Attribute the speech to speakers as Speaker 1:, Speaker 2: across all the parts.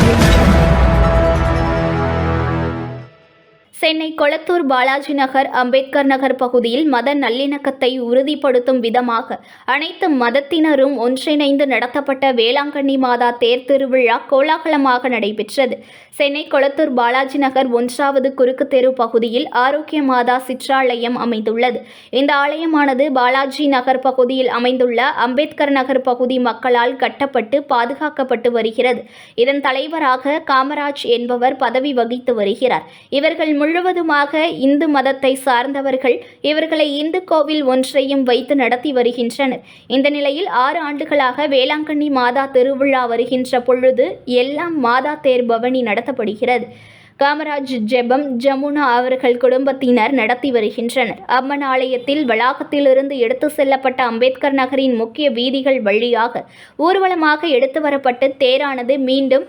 Speaker 1: Thank you. Chennai Kolathur Balaji நகர் அம்பேத்கர் நகர் பகுதியில் மத நல்லிணக்கத்தை உறுதிப்படுத்தும் விதமாக அனைத்து மதத்தினரும் ஒன்றிணைந்து நடத்தப்பட்ட வேளாங்கண்ணி மாதா தேர் திருவிழா கோலாகலமாக நடைபெற்றது. சென்னை கொளத்தூர் பாலாஜி நகர் ஒன்றாவது குறுக்கு தெரு பகுதியில் ஆரோக்கிய மாதா சிற்றாலயம் அமைந்துள்ளது. இந்த ஆலயமானது பாலாஜி நகர் பகுதியில் அமைந்துள்ள அம்பேத்கர் நகர் பகுதி மக்களால் கட்டப்பட்டு பாதுகாக்கப்பட்டு வருகிறது. இதன் தலைவராக காமராஜ் என்பவர் பதவி வகித்து வருகிறார். இவர்கள் முழுவதுமாக இந்து மதத்தை சார்ந்தவர்கள் இவர்களை இந்து கோவில் ஒன்றையும் வைத்து நடத்தி வருகின்றனர். இந்த நிலையில் ஆறு ஆண்டுகளாக வேளாங்கண்ணி மாதா திருவிழா வருகின்ற பொழுது எல்லாம் மாதா தேர் பவனி நடத்தப்படுகிறது. காமராஜ் ஜெபம் ஜமுனா அவர்கள் குடும்பத்தினர் நடத்தி வருகின்றனர். அம்மன் ஆலயத்தில் வளாகத்திலிருந்து எடுத்து செல்லப்பட்ட அம்பேத்கர் நகரின் முக்கிய வீதிகள் வழியாக ஊர்வலமாக எடுத்து வரப்பட்டு தேரானது மீண்டும்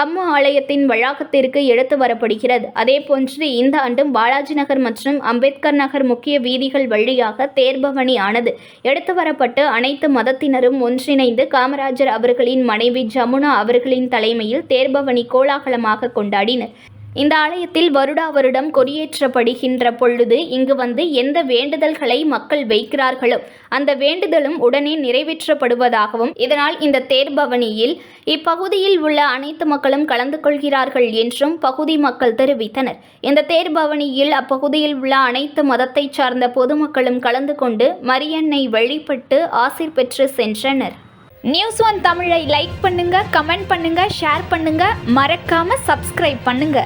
Speaker 1: அம்மு ஆலயத்தின் வளாகத்திற்கு எடுத்து வரப்படுகிறது. அதேபோன்று இந்த ஆண்டும் பாலாஜி நகர் மற்றும் அம்பேத்கர் நகர் முக்கிய வீதிகள் வழியாக தேர்பவனி ஆனது எடுத்து வரப்பட்டு அனைத்து மதத்தினரும் ஒன்றிணைந்து காமராஜர் அவர்களின் மனைவி ஜமுனா அவர்களின் தலைமையில் தேர்பவனி கோலாகலமாக கொண்டாடினர். இந்த ஆலயத்தில் வருடா வருடம் கொடியேற்றப்படுகின்ற பொழுது இங்கு வந்து எந்த வேண்டுதல்களை மக்கள் வைக்கிறார்களோ அந்த வேண்டுதலும் உடனே நிறைவேற்றப்படுவதாகவும் இதனால் இந்த தேர்பவனியில் இப்பகுதியில் உள்ள அனைத்து மக்களும் கலந்து கொள்கிறார்கள் என்றும் பகுதி மக்கள் தெரிவித்தனர். இந்த தேர்பவனியில் அப்பகுதியில் உள்ள அனைத்து மதத்தைச் சார்ந்த பொதுமக்களும் கலந்து கொண்டு மரியன்னை வழிபட்டு ஆசிர் பெற்று சென்றனர். நியூஸ் ஒன் தமிழை லைக் பண்ணுங்க கமெண்ட் பண்ணுங்க ஷேர் பண்ணுங்க மறக்காம சப்ஸ்கிரைப் பண்ணுங்க.